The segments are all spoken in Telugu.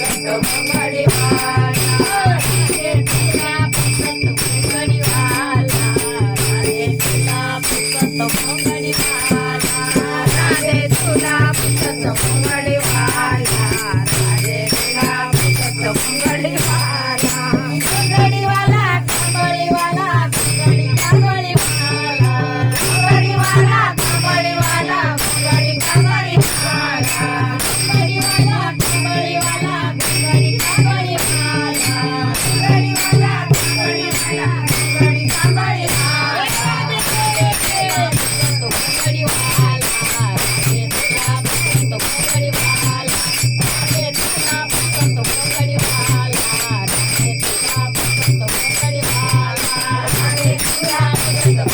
Gangamma Madivala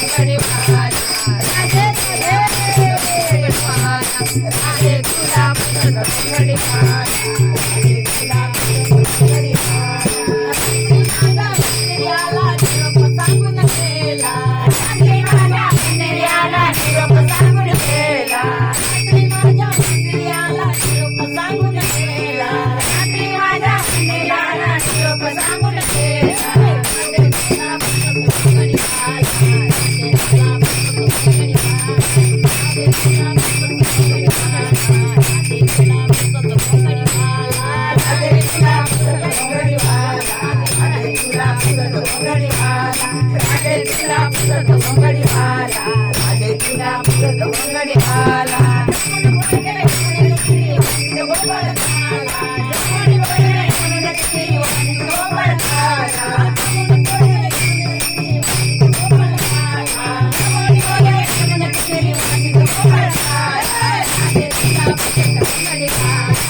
Hare Krishna, దొంగడి Bala Rage చిరా పుద దొంగడి Bala Rage చిరా పుద దొంగడి Bala Rage చిరా పుద దొంగడి Bala Thank you.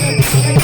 Thank you.